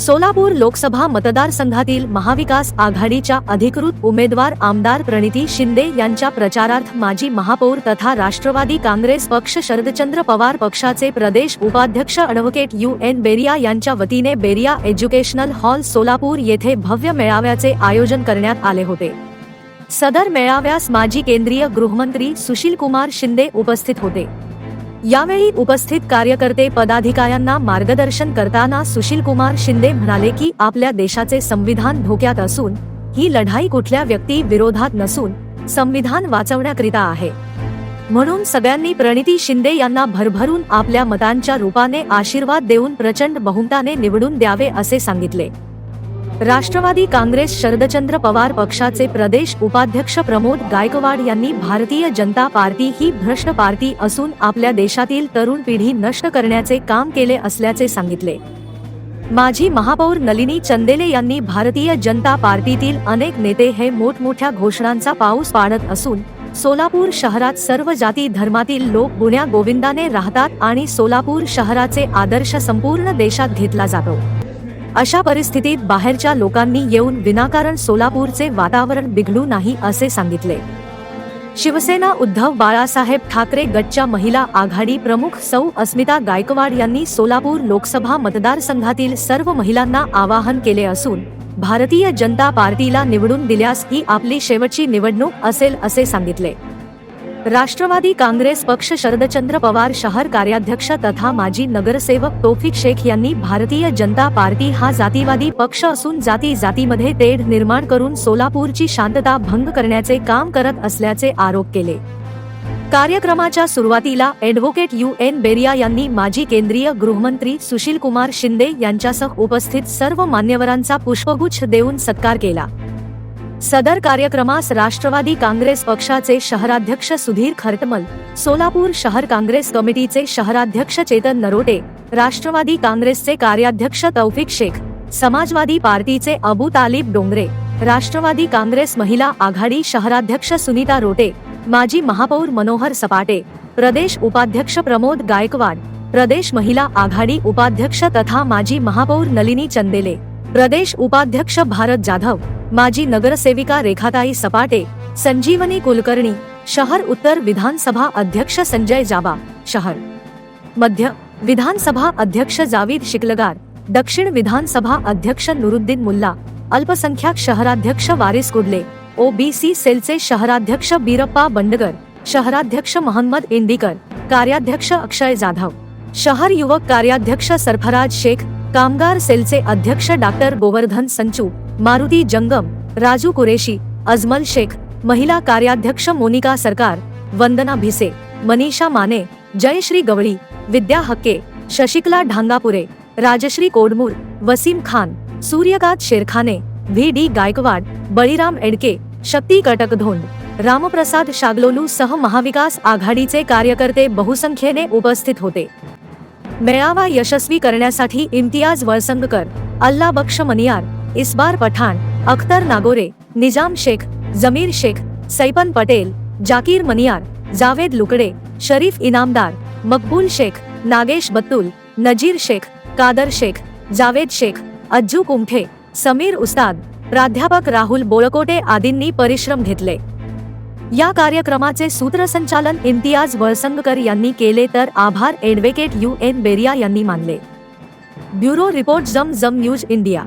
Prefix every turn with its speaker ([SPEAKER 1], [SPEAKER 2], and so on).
[SPEAKER 1] सोलापूर लोकसभा मतदारसंघातील महाविकास आघाडीच्या अधिकृत उमेदवार आमदार प्रणिती शिंदे यांच्या प्रचारार्थ माजी महापौर तथा राष्ट्रवादी काँग्रेस पक्ष शरदचंद्र पवार पक्षाचे प्रदेश उपाध्यक्ष अॅडव्होकेट यू एन बेरिया यांच्या वतीने बेरिया एज्युकेशनल हॉल सोलापूर येथे भव्य मेळाव्याचे आयोजन करण्यात आले होते. सदर मेळाव्यास माजी केंद्रीय गृहमंत्री सुशील कुमार शिंदे उपस्थित होते. यावेळी उपस्थित कार्यकर्ते पदाधिकाऱ्यांना मार्गदर्शन करताना सुशील कुमार शिंदे म्हणाले की आपल्या देशाचे संविधान धोक्यात असून ही लढाई कुठल्या व्यक्ती विरोधात नसून संविधान वाचवण्याकरिता आहे. म्हणून सगळ्यांनी प्रणिती शिंदे यांना भरभरून आपल्या मतांच्या रूपाने आशीर्वाद देऊन प्रचंड बहुमताने निवडून द्यावे असे सांगितले. राष्ट्रवादी काँग्रेस शरदचंद्र पवार पक्षाचे प्रदेश उपाध्यक्ष प्रमोद गायकवाड यांनी भारतीय जनता पार्टी ही भ्रष्ट पार्टी असून आपल्या देशातील तरुण पिढी नष्ट करण्याचे काम केले असल्याचे सांगितले. माजी महापौर नलिनी चंदेले यांनी भारतीय जनता पार्टीतील अनेक नेते हे मोठमोठ्या घोषणांचा पाऊस पाडत असून सोलापूर शहरात सर्व जाती धर्मातील लोक गुण्या गोविंदाने राहतात आणि सोलापूर शहराचे आदर्श संपूर्ण देशात घेतला जातो. अशा परिस्थितीत बाहेरच्या लोकांनी येऊन विनाकारण सोलापूरचे वातावरण बिघडू नाही असे सांगितले. शिवसेना उद्धव बाळासाहेब ठाकरे गटच्या महिला आघाडी प्रमुख सौ अस्मिता गायकवाड यांनी सोलापूर लोकसभा मतदारसंघातील सर्व महिलांना आवाहन केले असून भारतीय जनता पार्टीला निवडून दिल्यास ही आपली शेवटची निवडणूक असेल असे सांगितले. राष्ट्रवादी काँग्रेस पक्ष शरदचंद्र पवार शहर कार्याध्यक्ष तथा माजी नगरसेवक तोफिक शेख यांनी भारतीय जनता पार्टी हा जातीवादी पक्ष असून जाती जातीमध्ये तेढ निर्माण करून सोलापूरची शांतता भंग करण्याचे काम करत असल्याचे आरोप केले. कार्यक्रमाच्या सुरुवातीला ॲडव्होकेट यू एन बेरिया यांनी माजी केंद्रीय गृहमंत्री सुशील कुमार शिंदे यांच्यासह उपस्थित सर्व मान्यवरांचा पुष्पगुच्छ देऊन सत्कार केला. सदर कार्यक्रमास राष्ट्रवादी काँग्रेस पक्षाचे शहराध्यक्ष सुधीर खरटमल सोलापूर शहर काँग्रेस कमिटीचे शहराध्यक्ष चेतन नरोटे राष्ट्रवादी काँग्रेसचे कार्याध्यक्ष तौफिक शेख समाजवादी पार्टीचे अबू तालिब डोंगरे राष्ट्रवादी काँग्रेस महिला आघाडी शहराध्यक्ष सुनीता रोटे माजी महापौर मनोहर सपाटे प्रदेश उपाध्यक्ष प्रमोद गायकवाड प्रदेश महिला आघाडी उपाध्यक्ष तथा माजी महापौर नलिनी चंदेले प्रदेश उपाध्यक्ष भारत जाधव माजी नगरसेविका रेखाताई सपाटे संजीवनी कुलकर्णी शहर उत्तर विधानसभा अध्यक्ष संजय जाबा शहर. मध्य विधानसभा अध्यक्ष जावीद शिकलगार दक्षिण विधानसभा अध्यक्ष नुरुद्दीन मुल्ला अल्पसंख्याक शहराध्यक्ष वारिस कुडले ओबीसी सेलचे शहराध्यक्ष बीरप्पा बंडगर शहराध्यक्ष मोहम्मद इंदिकर कार्याध्यक्ष अक्षय जाधव. शहर युवक कार्याध्यक्ष सरफराज शेख कामगार सेलचे अध्यक्ष डॉक्टर गोवर्धन संचू मारुती जंगम, राजू कुरेशी, अजमल शेख, महिला कार्याध्यक्ष मोनिका सरकार, वंदना भिसे, मनीषा माने, जयश्री गवळी, विद्या हक्के, शशिकला ढांगापुरे, राजश्री कोडमूर, वसीम खान सूर्यकांत शेरखाने, व्ही डी गायकवाड, बळीराम एडके, शक्ती कटकधोंड रामप्रसाद शागलोलू सह महाविकास आघाडीचे कार्यकर्ते बहुसंख्येने उपस्थित होते. मेळावा यशस्वी करण्यासाठी इम्तियाज़ वळसंगकर, अल्ला बक्ष मनियार इस्बार पठाण अख्तर नागोरे निजाम शेख जमीर शेख सैपन पटेल जाकीर मनियार जावेद लुकडे शरीफ इनामदार मकबूल शेख नागेश बत्तुल नजीर शेख कादर शेख जावेद शेख अज्जू कुमठे समीर उस्ताद प्राध्यापक राहुल बोळकोटे आदींनी परिश्रम घेतले. या कार्यक्रमाचे सूत्रसंचालन इम्तियाज वळसंगकर यांनी केले तर आभार ॲडव्होकेट यू एन बेरिया यांनी मानले. ब्युरो रिपोर्ट जम जम न्यूज इंडिया.